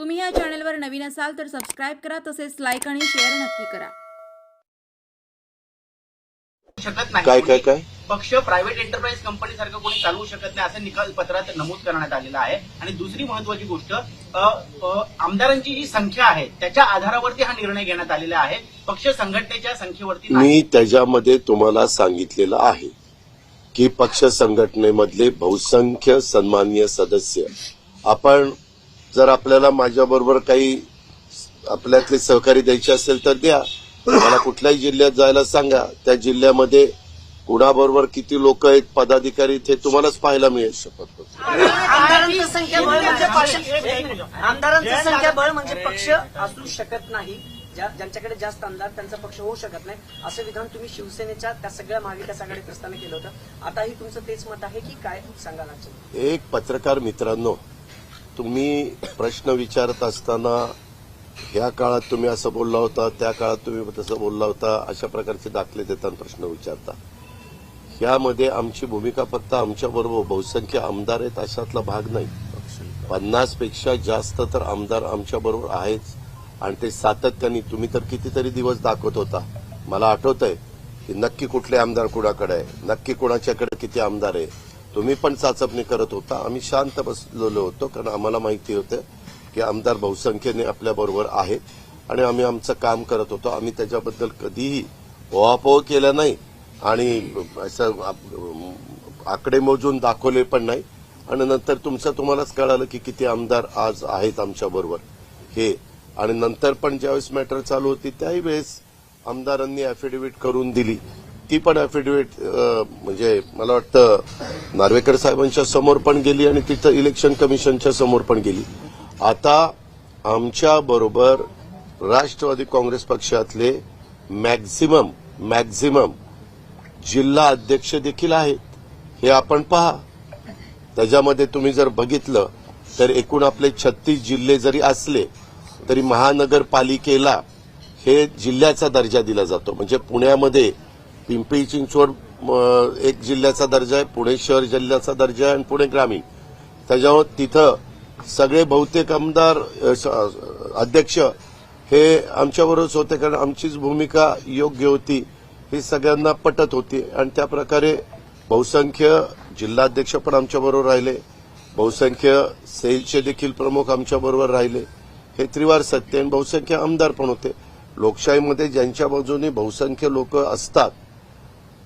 तुम्ही या चॅनलवर नवीन असाल तर सबस्क्राईब करा तसेच लाईक आणि शेअर नक्की करा. काय काय काय? पक्ष प्रायव्हेट एंटरप्राइज कंपनी सारखं कोणी चालवू शकत नाही असं निकाल पत्रात नमूद करण्यात आलेलं आहे. आणि दुसरी महत्वाची गोष्ट आमदारांची जी संख्या आहे त्याच्या आधारावरती हा निर्णय घेण्यात आलेला आहे. पक्ष संघटनेच्या संख्येवरती मी त्याच्यामध्ये तुम्हाला सांगितलेलं आहे की पक्ष संघटनेमधले बहुसंख्य सन्माननीय सदस्य आपण जर आपल्याला माझ्याबरोबर काही आपल्यातले सहकारी द्यायचे असेल तर द्या. मला कुठल्याही जिल्ह्यात जायला सांगा. त्या जिल्ह्यामध्ये कुणाबरोबर किती लोक आहेत पदाधिकारी ते तुम्हालाच पाहायला मिळेल. शपथ आमदारांचं संख्याबळ म्हणजे पक्ष आमदारांचं संख्याबळ म्हणजे पक्ष असू शकत नाही. ज्या ज्यांच्याकडे जास्त आमदार त्यांचा पक्ष होऊ शकत नाही. असं विधान तुम्ही शिवसेनेच्या त्या सगळ्या महाविकास आघाडीत असताना केलं होतं. आताही तुमचं तेच मत आहे की काय सांगा लागतं एक पत्रकार मित्रांनो तुम्ही प्रश्न विचारत असताना ह्या काळात तुम्ही असं बोलला होता त्या काळात तुम्ही तसं बोलला होता अशा प्रकारचे दाखले देताना प्रश्न विचारता. ह्यामध्ये आमची भूमिका फक्त आमच्याबरोबर बहुसंख्य आमदार आहेत अशातला भाग नाही. पन्नासपेक्षा जास्त तर आमदार आमच्याबरोबर आहेच आणि ते सातत्याने तुम्ही तर कितीतरी दिवस दाखवत होता. मला आठवत आहे की नक्की कुठले आमदार कुणाकडे आहे? नक्की कुणाच्याकडे किती आमदार आहे? तुम्ही पण चाचपणी करत होता. आम्ही शांत बसलेलो होतो कारण आम्हाला माहिती होतं की आमदार बहुसंख्येने आपल्याबरोबर आहेत आणि आम्ही आमचं काम करत होतो. आम्ही त्याच्याबद्दल कधीही ओहापोह केला नाही आणि असं आकडे मोजून दाखवले पण नाही. आणि नंतर तुमचं तुम्हालाच कळालं की किती आमदार आज आहेत आमच्याबरोबर हे. आणि नंतर पण ज्यावेळेस मॅटर चालू होती त्याही वेळेस आमदारांनी अफिडेव्हिट करून दिली. ती पण अफिडेव्हिट म्हणजे मला वाटतं नार्वेकर साहेबांच्या समोर पण गेली आणि तिथं इलेक्शन कमिशनच्या समोर पण गेली. आता आमच्या बरोबर राष्ट्रवादी काँग्रेस पक्षातले मॅक्झिमम मॅक्झिमम जिल्हा अध्यक्ष देखील आहेत. हे आपण पहा. त्याच्यामध्ये तुम्ही जर बघितलं तर एकूण आपले छत्तीस जिल्हे जरी असले तरी महानगरपालिकेला हे जिल्ह्याचा दर्जा दिला जातो. म्हणजे पुण्यामध्ये पिंपरी चिंचवड एक जिल्ह्याचा दर्जा आहे पुणे शहर जिल्ह्याचा दर्जा आहे आणि पुणे ग्रामीण. त्याच्यावर तिथं सगळे बहुतेक आमदार स- अध्यक्ष हे आमच्याबरोबरच होते कारण आमचीच भूमिका योग्य होती. ही सगळ्यांना पटत होती आणि त्या प्रकारे बहुसंख्य जिल्हाध्यक्ष पण आमच्याबरोबर राहिले. बहुसंख्य सेलचे देखील प्रमुख आमच्याबरोबर राहिले. हे त्रिवार सत्य आणि बहुसंख्य आमदार पण होते. लोकशाहीमध्ये ज्यांच्या बाजूने बहुसंख्य लोक असतात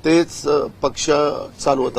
तेच पक्ष चालवत